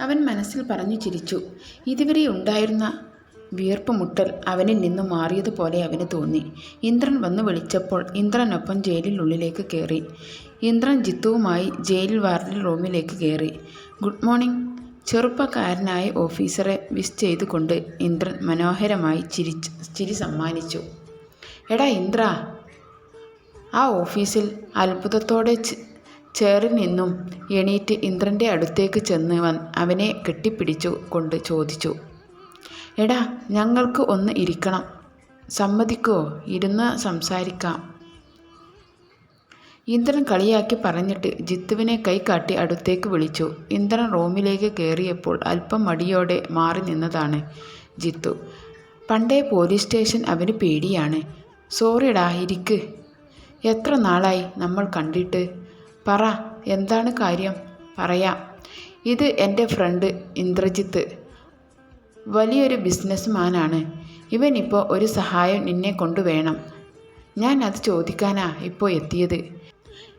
അവൻ മനസ്സിൽ പറഞ്ഞു ചിരിച്ചു. ഇതുവരെ ഉണ്ടായിരുന്ന വിയർപ്പ് മുട്ടൽ അവനിൽ നിന്ന് മാറിയതുപോലെ അവന് തോന്നി. ഇന്ദ്രൻ വന്നു വിളിച്ചപ്പോൾ ഇന്ദ്രനൊപ്പം ജയിലിനുള്ളിലേക്ക് കയറി ഇന്ദ്രൻ ജിത്തുവുമായി ജയിൽ വാർഡിൽ റൂമിലേക്ക് കയറി ഗുഡ് മോർണിംഗ്. ചെറുപ്പക്കാരനായ ഓഫീസറെ വിസ് ചെയ്തുകൊണ്ട് ഇന്ദ്രൻ മനോഹരമായി ചിരി ചിരി സമ്മാനിച്ചു. എടാ ഇന്ദ്ര. ആ ഓഫീസിൽ അത്ഭുതത്തോടെ ചേറിൽ നിന്നും എണീറ്റ് ഇന്ദ്രന്റെ അടുത്തേക്ക് ചെന്ന് വൻ അവനെ കെട്ടിപ്പിടിച്ചു കൊണ്ട് ചോദിച്ചു എടാ ഞങ്ങൾക്ക് ഒന്ന് ഇരിക്കണം. സമ്മതിക്കോ ഇരുന്ന് സംസാരിക്കാം. ഇന്ദ്രൻ കളിയാക്കി പറഞ്ഞിട്ട് ജിത്തുവിനെ കൈകാട്ടി അടുത്തേക്ക് വിളിച്ചു. ഇന്ദ്രൻ റൂമിലേക്ക് കയറിയപ്പോൾ അല്പം മടിയോടെ മാറി നിന്നതാണ് ജിത്തു. പണ്ടേ പോലീസ് സ്റ്റേഷൻ അവന് പേടിയാണ്. സോറിടാ ഇരിക്ക്. എത്ര നാളായി നമ്മൾ കണ്ടിട്ട്? പറ എന്താണ് കാര്യം? പറയാം. ഇത് എന്റെ ഫ്രണ്ട് ഇന്ദ്രജിത്ത്. വലിയൊരു ബിസിനസ്മാനാണ്. ഇവൻ ഇപ്പോൾ ഒരു സഹായം നിന്നെ കൊണ്ടുവേണം ഞാൻ അത് ചോദിക്കാനാ ഇപ്പോൾ എത്തിയത്.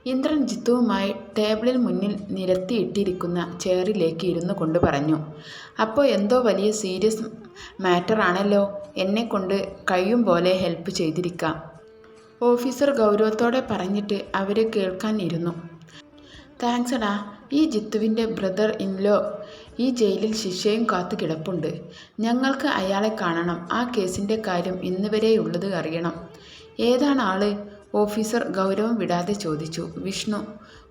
ഇന്ദ്രൻ ജിത്തുവുമായി ടേബിളിൽ മുന്നിൽ നിരത്തിയിട്ടിരിക്കുന്ന ചെയറിലേക്ക് ഇരുന്നു കൊണ്ട് പറഞ്ഞു അപ്പോൾ എന്തോ വലിയ സീരിയസ് മാറ്ററാണല്ലോ എന്നെ കൊണ്ട് കഴിയും പോലെ ഹെൽപ്പ് ചെയ്തിരിക്കാം. ഓഫീസർ ഗൗരവത്തോടെ പറഞ്ഞിട്ട് അവരെ കേൾക്കാൻ ഇരുന്നു. താങ്ക്സ് എടാ ഈ ജിത്തുവിന്റെ ബ്രദർ ഇൻലോ. ഈ ജയിലിൽ ശിക്ഷയും കാത്തു കിടപ്പുണ്ട്. ഞങ്ങൾക്ക് അയാളെ കാണണം. ആ കേസിന്റെ കാര്യം ഇന്ന് വരെയുള്ളത് അറിയണം. ഏതാണ് ആൾ? ഓഫീസർ ഗൗരവം വിടാതെ ചോദിച്ചു. വിഷ്ണു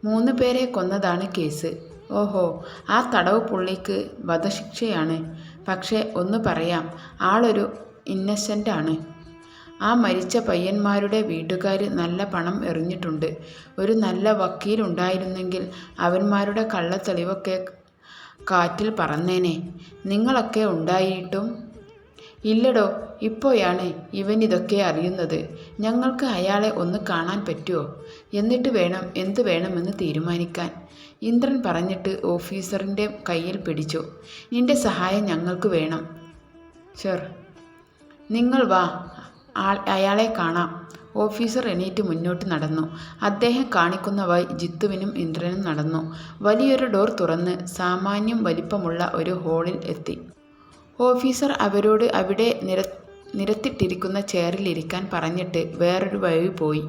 മൂന്ന് പേരെ കൊന്നതാണ് കേസ്. ഓഹോ ആ തടവ് പുള്ളിക്ക് വധശിക്ഷയാണ്. പക്ഷേ ഒന്ന് പറയാം. ആളൊരു ഇന്നസെന്റ് ആണ് ആ മരിച്ച പയ്യന്മാരുടെ വീട്ടുകാർ നല്ല പണം എറിഞ്ഞിട്ടുണ്ട്. ഒരു നല്ല വക്കീലുണ്ടായിരുന്നെങ്കിൽ അവന്മാരുടെ കള്ളത്തെളിവൊക്കെ കാറ്റിൽ പറന്നേനെ. നിങ്ങളൊക്കെ ഉണ്ടായിട്ടും? ഇല്ലടോ ഇപ്പോഴാണ് ഇവൻ ഇതൊക്കെ അറിയുന്നത്. ഞങ്ങൾക്ക് അയാളെ ഒന്ന് കാണാൻ പറ്റുമോ? എന്നിട്ട് വേണം എന്ത് വേണമെന്ന് തീരുമാനിക്കാൻ. ഇന്ദ്രൻ പറഞ്ഞിട്ട് ഓഫീസറിന്റെ കയ്യിൽ പിടിച്ചു. നിന്റെ സഹായം ഞങ്ങൾക്ക് വേണം. ഷർ നിങ്ങൾ വാ. ആൾ അയാളെ കാണാം. ഓഫീസർ എണീറ്റ് മുന്നോട്ട് നടന്നു. അദ്ദേഹം കാണിക്കുന്ന വഴി ജിത്തുവിനും ഇന്ദ്രനും നടന്നു. വലിയൊരു ഡോർ തുറന്ന് സാമാന്യം വലിപ്പമുള്ള ഒരു ഹോളിൽ എത്തി. ഓഫീസർ അവരോട് അവിടെ നിര നിരത്തിട്ടിരിക്കുന്ന ചെയറിലിരിക്കാൻ പറഞ്ഞിട്ട് വേറൊരു വഴി പോയി.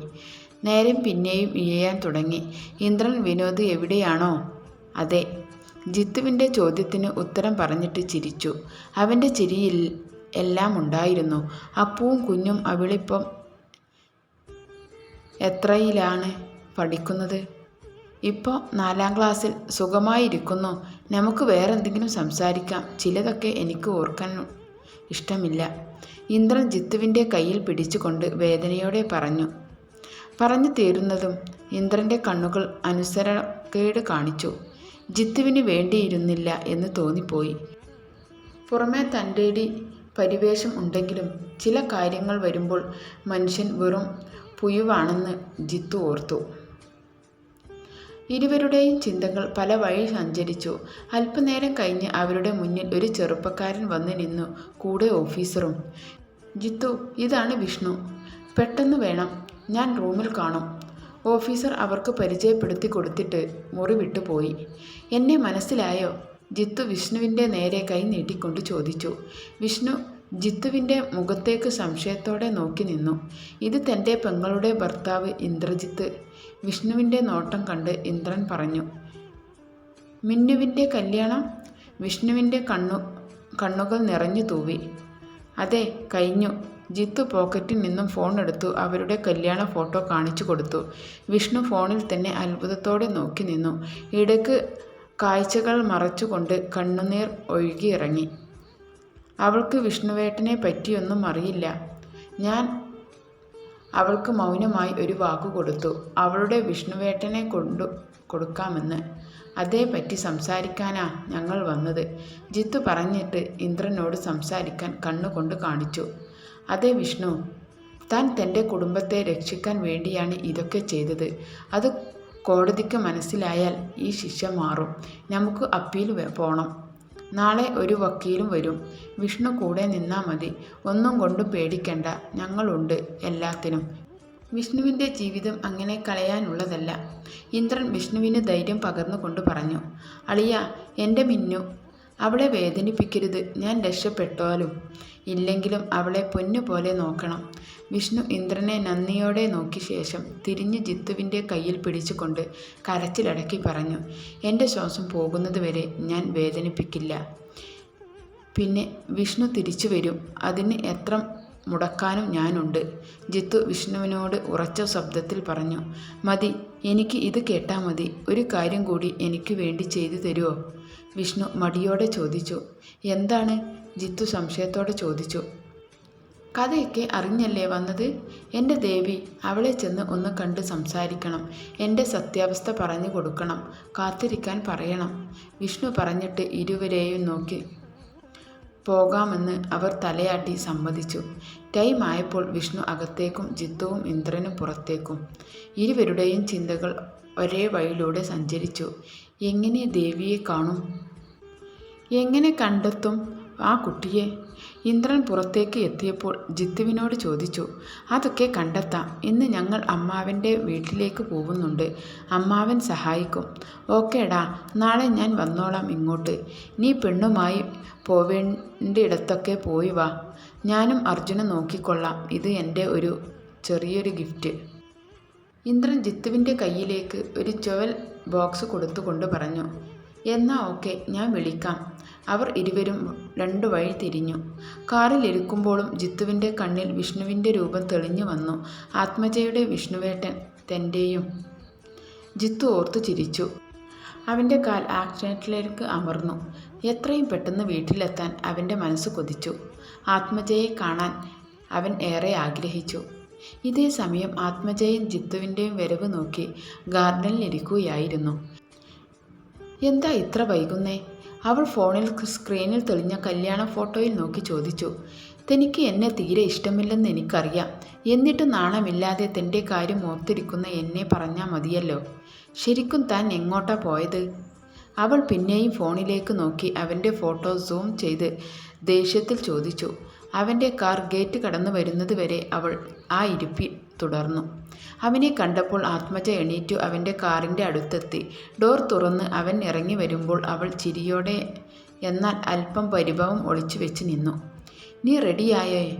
നേരം പിന്നെയും ഇഴയാൻ തുടങ്ങി. ഇന്ദ്രൻ വിനോദ് എവിടെയാണോ? അതെ. ജിത്തുവിന്റെ ചോദ്യത്തിന് ഉത്തരം പറഞ്ഞിട്ട് ചിരിച്ചു. അവന്റെ ചിരിയിൽ എല്ലാം ഉണ്ടായിരുന്നു. അപ്പുവും കുഞ്ഞും അവളിപ്പം എത്രയിലാണ് പഠിക്കുന്നത്? ഇപ്പോൾ നാലാം ക്ലാസ്സിൽ സുഖമായിരിക്കുന്നു. നമുക്ക് വേറെ എന്തെങ്കിലും സംസാരിക്കാം. ചിലതൊക്കെ എനിക്ക് ഓർക്കാൻ ഇഷ്ടമില്ല. ഇന്ദ്രൻ ജിത്തുവിന്റെ കയ്യിൽ പിടിച്ചുകൊണ്ട് വേദനയോടെ പറഞ്ഞു. പറഞ്ഞു തീരുന്നതും ഇന്ദ്രന്റെ കണ്ണുകൾ അനുസരണക്കേട് കാണിച്ചു. ജിത്തുവിന് വേണ്ടിയിരുന്നില്ല എന്ന് തോന്നിപ്പോയി. പുറമേ തന്റെടി പരിവേഷം ഉണ്ടെങ്കിലും ചില കാര്യങ്ങൾ വരുമ്പോൾ മനുഷ്യൻ വെറും പുയുവാണെന്ന് ജിത്തു ഓർത്തു. ഇരുവരുടെയും ചിന്തകൾ പല വഴി സഞ്ചരിച്ചു. അല്പനേരം കഴിഞ്ഞ് അവരുടെ മുന്നിൽ ഒരു ചെറുപ്പക്കാരൻ വന്ന് നിന്നു കൂടെ ഓഫീസറും. ജിത്തു ഇതാണ് വിഷ്ണു. പെട്ടെന്ന് വേണം. ഞാൻ റൂമിൽ കാണും. ഓഫീസർ അവർക്ക് പരിചയപ്പെടുത്തി കൊടുത്തിട്ട് മുറി വിട്ടുപോയി. എന്നെ മനസ്സിലായോ? ജിത്തു വിഷ്ണുവിന്റെ നേരെ കൈ നീട്ടിക്കൊണ്ട് ചോദിച്ചു. വിഷ്ണു ജിത്തുവിന്റെ മുഖത്തേക്ക് സംശയത്തോടെ നോക്കി നിന്നു. ഇത് തന്റെ പെങ്ങളുടെ ഭർത്താവ് ഇന്ദ്രജിത്ത്. വിഷ്ണുവിന്റെ നോട്ടം കണ്ട് ഇന്ദ്രൻ പറഞ്ഞു മിന്നുവിന്റെ കല്യാണം? വിഷ്ണുവിന്റെ കണ്ണു കണ്ണുകൾ നിറഞ്ഞു തൂവി. അതെ കഴിഞ്ഞു. ജിത്തു പോക്കറ്റിൽ നിന്നും ഫോൺ എടുത്തു. അവരുടെ കല്യാണ ഫോട്ടോ കാണിച്ചു കൊടുത്തു. വിഷ്ണു ഫോണിൽ തന്നെ അത്ഭുതത്തോടെ നോക്കി നിന്നു. ഇടയ്ക്ക് കാഴ്ചകൾ മറച്ചുകൊണ്ട് കണ്ണുനീർ ഒഴുകിയിറങ്ങി. അവൾക്ക് വിഷ്ണുവേട്ടനെ പറ്റിയൊന്നും അറിയില്ല. ഞാൻ അവൾക്ക് മൗനമായി ഒരു വാക്കു കൊടുത്തു. അവളുടെ വിഷ്ണുവേട്ടനെ കൊണ്ടു കൊടുക്കാമെന്ന്. അതേപ്പറ്റി സംസാരിക്കാനാ ഞങ്ങൾ വന്നത്. ജിത്തു പറഞ്ഞിട്ട് ഇന്ദ്രനോട് സംസാരിക്കാൻ കണ്ണുകൊണ്ട് കാണിച്ചു. അതേ വിഷ്ണു താൻ തന്റെ കുടുംബത്തെ രക്ഷിക്കാൻ വേണ്ടിയാണ് ഇതൊക്കെ ചെയ്തത്. അത് കോടതിക്ക് മനസ്സിലായാൽ ഈ ശിക്ഷ മാറും. നമുക്ക് അപ്പീൽ പോണം. നാളെ ഒരു വക്കീലും വരും. വിഷ്ണു കൂടെ നിന്നാൽ മതി. ഒന്നും കൊണ്ട് പേടിക്കണ്ട. ഞങ്ങളുണ്ട് എല്ലാത്തിനും. വിഷ്ണുവിന്റെ ജീവിതം അങ്ങനെ കളയാനുള്ളതല്ല. ഇന്ദ്രൻ വിഷ്ണുവിന് ധൈര്യം പകർന്നുകൊണ്ട് പറഞ്ഞു അളിയ എന്റെ മിന്നു അവളെ വേദനിപ്പിക്കരുത്. ഞാൻ രക്ഷപ്പെട്ടാലും. ഇല്ലെങ്കിലും അവളെ പൊന്നുപോലെ നോക്കണം. വിഷ്ണു ഇന്ദ്രനെ നന്ദിയോടെ നോക്കിയ ശേഷം തിരിഞ്ഞ് ജിത്തുവിന്റെ കയ്യിൽ പിടിച്ചുകൊണ്ട് കരച്ചിലടക്കി പറഞ്ഞു എന്റെ ശ്വാസം പോകുന്നതുവരെ ഞാൻ വേദനിപ്പിക്കില്ല. പിന്നെ വിഷ്ണു തിരിച്ചു വരും. അതിന് എത്ര മുടക്കാനും ഞാനുണ്ട്. ജിത്തു വിഷ്ണുവിനോട് ഉറച്ച ശബ്ദത്തിൽ പറഞ്ഞു മതി എനിക്ക് ഇത് കേട്ടാൽ മതി. ഒരു കാര്യം കൂടി എനിക്ക് വേണ്ടി ചെയ്തു തരുമോ വിഷ്ണു മടിയോടെ ചോദിച്ചു. എന്താണ്? ജിത്തു സംശയത്തോടെ ചോദിച്ചു. കഥയൊക്കെ അറിഞ്ഞല്ലേ വന്നത്? എന്റെ ദേവി അവളെ ചെന്ന് ഒന്ന് കണ്ട് സംസാരിക്കണം. എന്റെ സത്യാവസ്ഥ പറഞ്ഞു കൊടുക്കണം. കാത്തിരിക്കാൻ പറയണം. വിഷ്ണു പറഞ്ഞിട്ട് ഇരുവരെയും നോക്കി. പോകാമെന്ന് അവർ തലയാട്ടി സമ്മതിച്ചു. ടൈം ആയപ്പോൾ വിഷ്ണു അകത്തേക്കും ജിത്തുവും ഇന്ദ്രനും പുറത്തേക്കും. ഇരുവരുടെയും ചിന്തകൾ ഒരേ വഴിയിലൂടെ സഞ്ചരിച്ചു. എങ്ങനെ ദേവിയെ കാണും? എങ്ങനെ കണ്ടെത്തും ആ കുട്ടിയെ? ഇന്ദ്രൻ പുറത്തേക്ക് എത്തിയപ്പോൾ ജിത്തുവിനോട് ചോദിച്ചു. അതൊക്കെ കണ്ടെത്താം. ഇന്ന് ഞങ്ങൾ അമ്മാവന്റെ വീട്ടിലേക്ക് പോകുന്നുണ്ട്. അമ്മാവൻ സഹായിക്കും. ഓക്കേടാ നാളെ ഞാൻ വന്നോളാം ഇങ്ങോട്ട്. നീ പെണ്ണുമായി പോവേണ്ടിടത്തൊക്കെ പോയി വാ. ഞാനും അർജുനൻ നോക്കിക്കൊള്ളാം. ഇത് എന്റെ ഒരു ചെറിയൊരു ഗിഫ്റ്റ്. ഇന്ദ്രൻ ജിത്തുവിന്റെ കയ്യിലേക്ക് ഒരു ചുവൽ ബോക്സ് കൊടുത്തുകൊണ്ട് പറഞ്ഞു എന്നാ ഓക്കെ ഞാൻ വിളിക്കാം. അവർ ഇരുവരും രണ്ടു വഴി തിരിഞ്ഞു. കാറിൽ കാറിലിരിക്കുമ്പോഴും ജിത്തുവിന്റെ കണ്ണിൽ വിഷ്ണുവിന്റെ രൂപം തെളിഞ്ഞു വന്നു. ആത്മജയുടെ വിഷ്ണുവേട്ടൻ തന്റെയും ജിത്തു ഓർത്തു ചിരിച്ചു. അവന്റെ കാൽ ആക്സിഡന്റിലേക്ക് അമർന്നു. എത്രയും പെട്ടെന്ന് വീട്ടിലെത്താൻ അവന്റെ മനസ്സ് കൊതിച്ചു. ആത്മജയെ കാണാൻ അവൻ ഏറെ ആഗ്രഹിച്ചു. ഇതേ സമയം ആത്മജയും ജിത്തുവിന്റെയും വരവ് നോക്കി ഗാർഡനിൽ ഇരിക്കുകയായിരുന്നു. എന്താ ഇത്ര വൈകുന്നേ? അവൾ ഫോണിൽ സ്ക്രീനിൽ തെളിഞ്ഞ കല്യാണ ഫോട്ടോയിൽ നോക്കി ചോദിച്ചു. തനിക്ക് എന്നെ തീരെ ഇഷ്ടമില്ലെന്ന് എനിക്കറിയാം. എന്നിട്ട് നാണമില്ലാതെ തന്റെ കാര്യം ഓർത്തിരിക്കുന്ന എന്നെ പറഞ്ഞാൽ മതിയല്ലോ. ശരിക്കും താൻ എങ്ങോട്ടാ പോയത്? അവൾ പിന്നെയും ഫോണിലേക്ക് നോക്കി അവന്റെ ഫോട്ടോ സൂം ചെയ്ത് ദേഷ്യത്തിൽ ചോദിച്ചു. അവന്റെ കാർ ഗേറ്റ് കടന്നു വരുന്നത് വരെ അവൾ ആ ഇരിപ്പി തുടർന്നു. അവനെ കണ്ടപ്പോൾ ആത്മജ എണീറ്റു അവന്റെ കാറിന്റെ അടുത്തെത്തി. ഡോർ തുറന്ന് അവൻ ഇറങ്ങി വരുമ്പോൾ അവൾ ചിരിയോടെ എന്നാൽ അല്പം പരിഭവം ഒളിച്ചു വെച്ച് നിന്നു. നീ റെഡിയായേ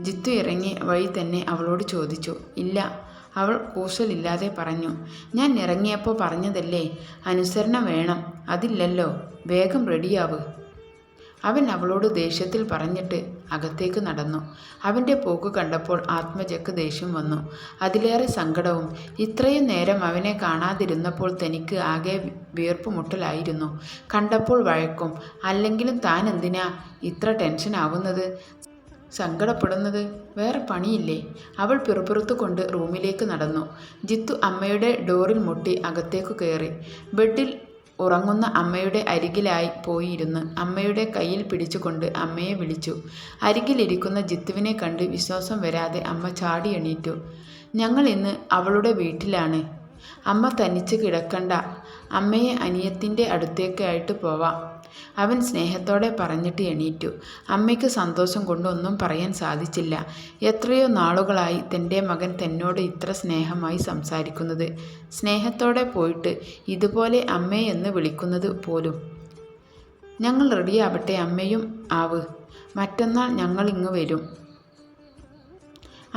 ജിത്തു ഇറങ്ങി വഴി തന്നെ അവളോട് ചോദിച്ചു. ഇല്ല. അവൾ കൂസലില്ലാതെ പറഞ്ഞു. ഞാൻ ഇറങ്ങിയപ്പോൾ പറഞ്ഞതല്ലേ അനുസരണം വേണം. അതില്ലല്ലോ. വേഗം റെഡിയാവ് അവൻ അവളോട് ദേഷ്യത്തിൽ പറഞ്ഞിട്ട് അകത്തേക്ക് നടന്നു. അവന്റെ പോക്ക് കണ്ടപ്പോൾ ആത്മജക്ക് ദേഷ്യം വന്നു. അതിലേറെ സങ്കടവും ഇത്രയും നേരം അവനെ കാണാതിരുന്നപ്പോൾ തനിക്ക് ആകെ വീർപ്പുമുട്ടലായിരുന്നു കണ്ടപ്പോൾ വഴക്കും അല്ലെങ്കിലും താൻ എന്തിനാ ഇത്ര ടെൻഷൻ ആവുന്നത്? സങ്കടപ്പെടുന്നത്? വേറെ പണിയില്ലേ? അവൾ പിറുപിറുത്തു കൊണ്ട് റൂമിലേക്ക് നടന്നു. ജിത്തു അമ്മയുടെ ഡോറിൽ മുട്ടി അകത്തേക്ക് കയറി. ബെഡിൽ ഉറങ്ങുന്ന അമ്മയുടെ അരികിലായി പോയിരുന്ന്. അമ്മയുടെ കയ്യിൽ പിടിച്ചുകൊണ്ട് അമ്മയെ വിളിച്ചു. അരികിലിരിക്കുന്ന ജിത്തുവിനെ കണ്ട് വിശ്വാസം വരാതെ അമ്മ ചാടി എണീറ്റു. ഞങ്ങൾ ഇന്ന് അവളുടെ വീട്ടിലാണ്. അമ്മ തനിച്ച് കിടക്കണ്ട. അമ്മയെ അനിയത്തിന്റെ അടുത്തേക്കായിട്ട് പോവാം. അവൻ സ്നേഹത്തോടെ പറഞ്ഞിട്ട് എണീറ്റു. അമ്മയ്ക്ക് സന്തോഷം കൊണ്ടൊന്നും പറയാൻ സാധിച്ചില്ല. എത്രയോ നാളുകളായി തന്റെ മകൻ തന്നോട് ഇത്ര സ്നേഹമായി സംസാരിക്കുന്നത്. സ്നേഹത്തോടെ പോയിട്ട് ഇതുപോലെ അമ്മയെന്ന് വിളിക്കുന്നത് പോലും. ഞങ്ങൾ റെഡിയാവട്ടെ അമ്മയും ആവ്. മറ്റന്നാൾ ഞങ്ങളിങ്ങ് വരും.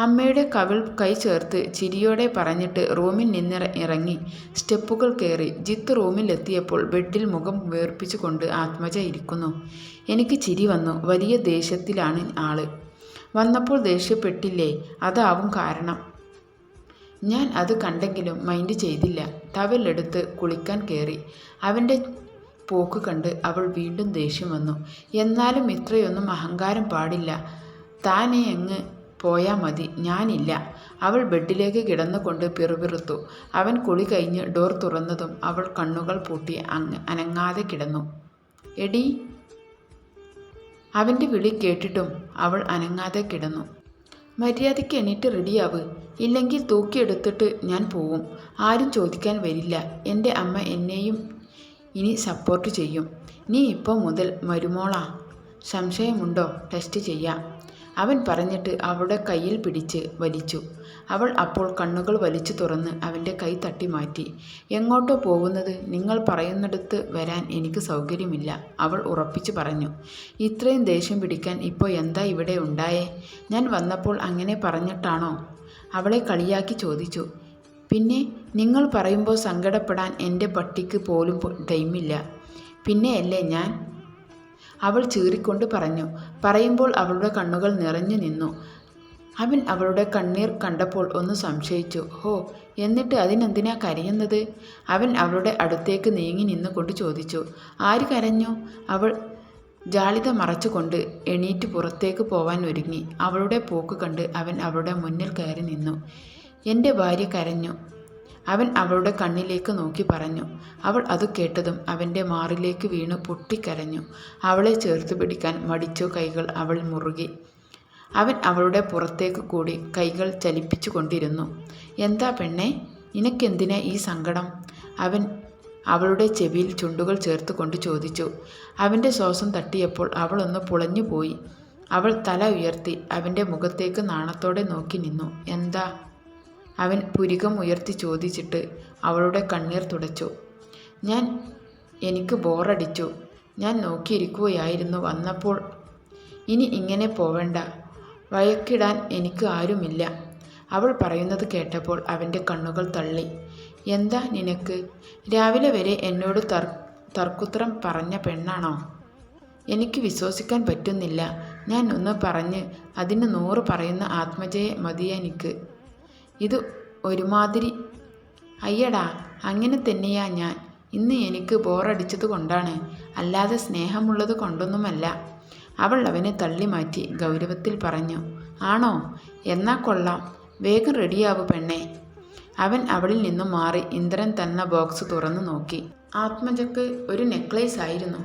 അമ്മയുടെ കവിൾ കൈ ചേർത്ത് ചിരിയോടെ പറഞ്ഞിട്ട് റൂമിൽ നിന്ന് ഇറങ്ങി. സ്റ്റെപ്പുകൾ കയറി. ജിത്ത് റൂമിലെത്തിയപ്പോൾ ബെഡിൽ മുഖം വേർപ്പിച്ചുകൊണ്ട് ആത്മജ ഇരിക്കുന്നു. എനിക്ക് ചിരി വന്നു. വലിയ ദേഷ്യത്തിലാണ് ആൾ. വന്നപ്പോൾ ദേഷ്യപ്പെട്ടില്ലേ? അതാവും കാരണം. ഞാൻ അത് കണ്ടെങ്കിലും മൈൻഡ് ചെയ്തില്ല. ടവലെടുത്ത് കുളിക്കാൻ കയറി. അവന്റെ പോക്ക് കണ്ട് അവൾ വീണ്ടും ദേഷ്യം വന്നു. എന്നാലും ഇത്രയൊന്നും അഹങ്കാരം പാടില്ല. താനെ അങ്ങ് പോയാ മതി. ഞാനില്ല. അവൾ ബെഡിലേക്ക് കിടന്നുകൊണ്ട് പിറുപിറുത്തു. അവൻ കുളി കഴിഞ്ഞ് ഡോർ തുറന്നതും അവൾ കണ്ണുകൾ പൂട്ടി അനങ്ങാതെ കിടന്നു. എടി. അവന്റെ വിളി കേട്ടിട്ടും അവൾ അനങ്ങാതെ കിടന്നു. മര്യാദയ്ക്ക് എണീറ്റ് റെഡിയാവ്. ഇല്ലെങ്കിൽ തൂക്കിയെടുത്തിട്ട് ഞാൻ പോവും. ആരും ചോദിക്കാൻ വരില്ല. എന്റെ അമ്മ എന്നെയും ഇനി സപ്പോർട്ട് ചെയ്യും. നീ ഇപ്പോൾ മുതൽ മരുമോളാ. സംശയമുണ്ടോ? ടെസ്റ്റ് ചെയ്യാം. അവൻ പറഞ്ഞിട്ട് അവളുടെ കയ്യിൽ പിടിച്ച് വലിച്ചു. അവൾ അപ്പോൾ കണ്ണുകൾ വലിച്ചു തുറന്ന് അവന്റെ കൈ തട്ടി മാറ്റി. എങ്ങോട്ടോ പോകുന്നത്? നിങ്ങൾ പറയുന്നിടത്ത് വരാൻ എനിക്ക് സൗകര്യമില്ല അവൾ ഉറപ്പിച്ചു പറഞ്ഞു. ഇത്രയും ദേഷ്യം പിടിക്കാൻ ഇപ്പോൾ എന്താ ഇവിടെ ഉണ്ടായേ? ഞാൻ വന്നപ്പോൾ അങ്ങനെ പറഞ്ഞിട്ടാണോ? അവളെ കളിയാക്കി ചോദിച്ചു. പിന്നെ നിങ്ങൾ പറയുമ്പോൾ സങ്കടപ്പെടാൻ എന്റെ പട്ടിക്ക് പോലും ടൈമില്ല. പിന്നെയല്ലേ ഞാൻ? അവൾ ചീറിക്കൊണ്ട് പറഞ്ഞു പറയുമ്പോൾ അവളുടെ കണ്ണുകൾ നിറഞ്ഞു നിന്നു. അവൻ അവളുടെ കണ്ണീർ കണ്ടപ്പോൾ ഒന്ന് സംശയിച്ചു ഹോ എന്നിട്ട് അതിനെന്തിനാ കരയുന്നത്? അവൻ അവളുടെ അടുത്തേക്ക് നീങ്ങി നിന്നുകൊണ്ട് ചോദിച്ചു ആര് കരഞ്ഞു? അവൾ ജാളിത മറച്ചുകൊണ്ട് എണീറ്റ് പുറത്തേക്ക് പോവാൻ ഒരുങ്ങി. അവളുടെ പോക്ക് കണ്ട് അവൻ അവളുടെ മുന്നിൽ കയറി നിന്നു എന്റെ ഭാര്യ കരഞ്ഞു. അവൻ അവളുടെ കണ്ണിലേക്ക് നോക്കി പറഞ്ഞു. അവൾ അത് കേട്ടതും അവന്റെ മാറിലേക്ക് വീണ് പൊട്ടിക്കരഞ്ഞു. അവളെ ചേർത്ത് പിടിക്കാൻ മടിച്ചു കൈകൾ അവൾ മുറുകി. അവൻ അവളുടെ പുറത്തേക്ക് കൂടി കൈകൾ ചലിപ്പിച്ചു കൊണ്ടിരുന്നു. എന്താ പെണ്ണെ നിനക്കെന്തിനാ ഈ സങ്കടം? അവൻ അവളുടെ ചെവിയിൽ ചുണ്ടുകൾ ചേർത്ത് കൊണ്ട് ചോദിച്ചു. അവന്റെ ശ്വാസം തട്ടിയപ്പോൾ അവളൊന്ന് പുളഞ്ഞു പോയി അവൾ തല ഉയർത്തി അവന്റെ മുഖത്തേക്ക് നാണത്തോടെ നോക്കി നിന്നു. എന്താ? അവൻ പുരികം ഉയർത്തി ചോദിച്ചിട്ട് അവളുടെ കണ്ണീർ തുടച്ചു. ഞാൻ എനിക്ക് ബോറടിച്ചു. ഞാൻ നോക്കിയിരിക്കുകയായിരുന്നു വന്നപ്പോൾ. ഇനി ഇങ്ങനെ പോവേണ്ട. വയക്കിടാൻ എനിക്ക് ആരുമില്ല. അവൾ പറയുന്നത് കേട്ടപ്പോൾ അവന്റെ കണ്ണുകൾ തള്ളി. എന്താ നിനക്ക്? രാവിലെ വരെ എന്നോട് തർ തർക്കുത്തരം പറഞ്ഞ പെണ്ണാണോ? എനിക്ക് വിശ്വസിക്കാൻ പറ്റുന്നില്ല. ഞാൻ ഒന്ന് പറഞ്ഞ് അതിന് നൂറ് പറയുന്ന ആത്മജയെ മതിയെനിക്ക് ഇത് ഒരുമാതിരി. അയ്യടാ അങ്ങനെ തന്നെയാ ഞാൻ. ഇന്ന് എനിക്ക് ബോറടിച്ചത് കൊണ്ടാണ്. അല്ലാതെ സ്നേഹമുള്ളത് കൊണ്ടൊന്നുമല്ല. അവൾ അവനെ തള്ളി മാറ്റി ഗൗരവത്തിൽ പറഞ്ഞു ആണോ? എന്നാ കൊള്ളാം. വേഗം റെഡിയാവു പെണ്ണേ. അവൻ അവളിൽ നിന്നും മാറി ഇന്ദ്രൻ തന്ന ബോക്സ് തുറന്നു നോക്കി. ആത്മജക്ക് ഒരു നെക്ലേസ് ആയിരുന്നു.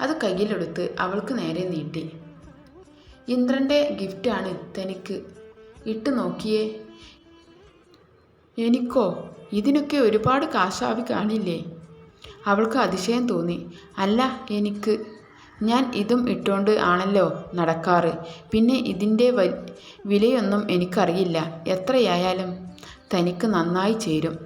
അത് കയ്യിലെടുത്ത് അവൾക്ക് നേരെ നീട്ടി. ഇന്ദ്രന്റെ ഗിഫ്റ്റാണ് തനിക്ക്. ഇട്ട് നോക്കിയേ. എനിക്കോ? ഇതിനൊക്കെ ഒരുപാട് കാശാവി കാണില്ലേ? അവൾക്ക് അതിശയം തോന്നി. അല്ല എനിക്ക്. ഞാൻ ഇതും ഇട്ടുകൊണ്ട് ആണല്ലോ നടക്കാറ്. പിന്നെ ഇതിന്റെ വിലയൊന്നും എനിക്കറിയില്ല. എത്രയായാലും തനിക്ക് നന്നായി ചേരും.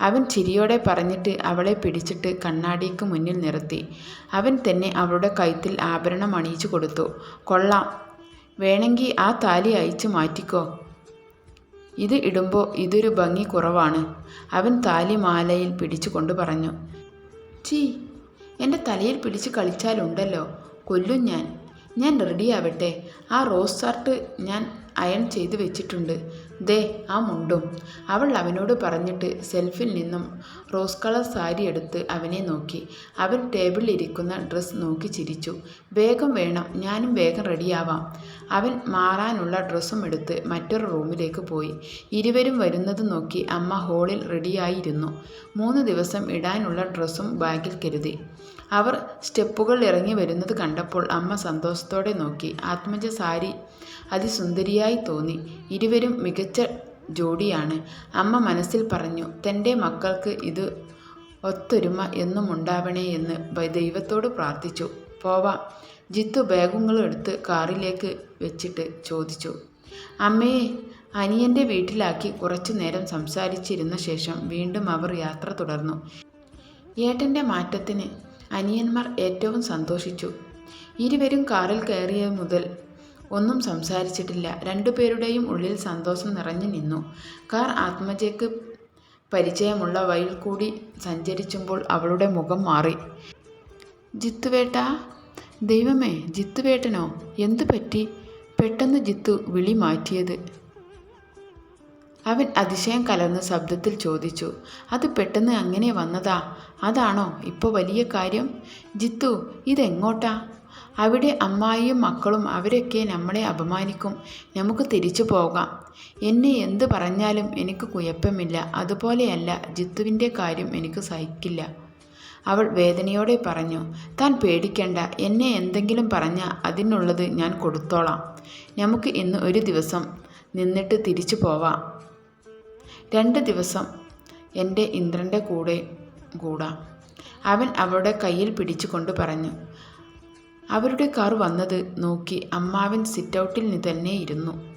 അവൻ ചിരിയോടെ പറഞ്ഞിട്ട് അവളെ പിടിച്ചിട്ട് കണ്ണാടിക്ക് മുന്നിൽ നിർത്തി. അവൻ തന്നെ അവളുടെ കഴുത്തിൽ ആഭരണം അണിയിച്ചു കൊടുത്തു. കൊള്ളാം. വേണമെങ്കിൽ ആ താലി അയച്ചു മാറ്റിക്കോ. ഇത് ഇടുമ്പോൾ ഇതൊരു ഭംഗി കുറവാണ്. അവൻ താലി മാലയിൽ പിടിച്ചുകൊണ്ട് പറഞ്ഞു ചീ എന്റെ തലയിൽ പിടിച്ച് കളിച്ചാലുണ്ടല്ലോ കൊല്ലും ഞാൻ. ഞാൻ റെഡിയാവട്ടെ ആ റോസ് ഷർട്ട് ഞാൻ അയൺ ചെയ്ത് വെച്ചിട്ടുണ്ട്. ദേ ആ മുണ്ടും. അവൾ അവനോട് പറഞ്ഞിട്ട് സെൽഫിൽ നിന്നും റോസ് കളർ സാരി എടുത്ത് അവനെ നോക്കി. അവൻ ടേബിളിൽ ഇരിക്കുന്ന ഡ്രസ്സ് നോക്കി ചിരിച്ചു. വേഗം വേണം ഞാനും വേഗം റെഡിയാവാം അവൻ മാറാനുള്ള ഡ്രസ്സും എടുത്ത് മറ്റൊരു റൂമിലേക്ക് പോയി. ഇരുവരും വരുന്നത് നോക്കി അമ്മ ഹോളിൽ റെഡിയായിരുന്നു മൂന്ന് ദിവസം ഇടാനുള്ള ഡ്രസ്സും ബാഗിൽ കരുതി. അവർ സ്റ്റെപ്പുകൾ ഇറങ്ങി വരുന്നത് കണ്ടപ്പോൾ അമ്മ സന്തോഷത്തോടെ നോക്കി. ആത്മജ സാരി അതിസുന്ദരിയായി തോന്നി. ഇരുവരും മികച്ച ജോഡിയാണ്. അമ്മ മനസ്സിൽ പറഞ്ഞു തന്റെ മക്കൾക്ക് ഇത് ഒത്തൊരുമ എന്നും ഉണ്ടാവണേ എന്ന് ദൈവത്തോട് പ്രാർത്ഥിച്ചു. പോവാം. ജിത്തു ബാഗുകൾ എടുത്ത് കാറിലേക്ക് വെച്ചിട്ട് ചോദിച്ചു. അമ്മയെ അനിയന്റെ വീട്ടിലാക്കി കുറച്ചു നേരം സംസാരിച്ചിരുന്ന ശേഷം വീണ്ടും അവർ യാത്ര തുടർന്നു. ഏട്ടന്റെ മാറ്റത്തിന് അനിയന്മാർ ഏറ്റവും സന്തോഷിച്ചു. ഇരുവരും കാറിൽ കയറിയ മുതൽ ഒന്നും സംസാരിച്ചിട്ടില്ല. രണ്ടുപേരുടെയും ഉള്ളിൽ സന്തോഷം നിറഞ്ഞു നിന്നു. കാർ ആത്മജയ്ക്ക് പരിചയമുള്ള വഴിയിൽ കൂടി സഞ്ചരിച്ചുമ്പോൾ അവളുടെ മുഖം മാറി. ജിത്തുവേട്ട ദൈവമേ ജിത്തുവേട്ടനോ എന്തു പറ്റി പെട്ടെന്ന് ജിത്തു വിളി മാറ്റിയത്. അവൻ അതിശയം കലർന്ന ശബ്ദത്തിൽ ചോദിച്ചു അത് പെട്ടെന്ന് അങ്ങനെ വന്നതാ? അതാണോ ഇപ്പോൾ വലിയ കാര്യം? ജിത്തു ഇതെങ്ങോട്ടാ? അവിടെ അമ്മായിയും മക്കളും അവരൊക്കെ നമ്മളെ അപമാനിക്കും. നമുക്ക് തിരിച്ചു പോകാം. എന്നെ എന്ത് പറഞ്ഞാലും എനിക്ക് കുഴപ്പമില്ല. അതുപോലെയല്ല ജിത്തുവിന്റെ കാര്യം എനിക്ക് സഹിക്കില്ല. അവൾ വേദനയോടെ പറഞ്ഞു താൻ പേടിക്കണ്ട. എന്നെ എന്തെങ്കിലും പറഞ്ഞ അതിനുള്ളത് ഞാൻ കൊടുത്തോളാം. നമുക്ക് ഇന്ന് ഒരു ദിവസം നിന്നിട്ട് തിരിച്ചു പോവാം. രണ്ട് ദിവസം എന്റെ ഇന്ദ്രന്റെ കൂടെ കൂടാം. അവൻ അവളുടെ കയ്യിൽ പിടിച്ചുകൊണ്ട് പറഞ്ഞു അവരുടെ കാർ വന്നത് നോക്കി അമ്മാവൻ സിറ്റൗട്ടിൽ തന്നെ ഇരുന്നു.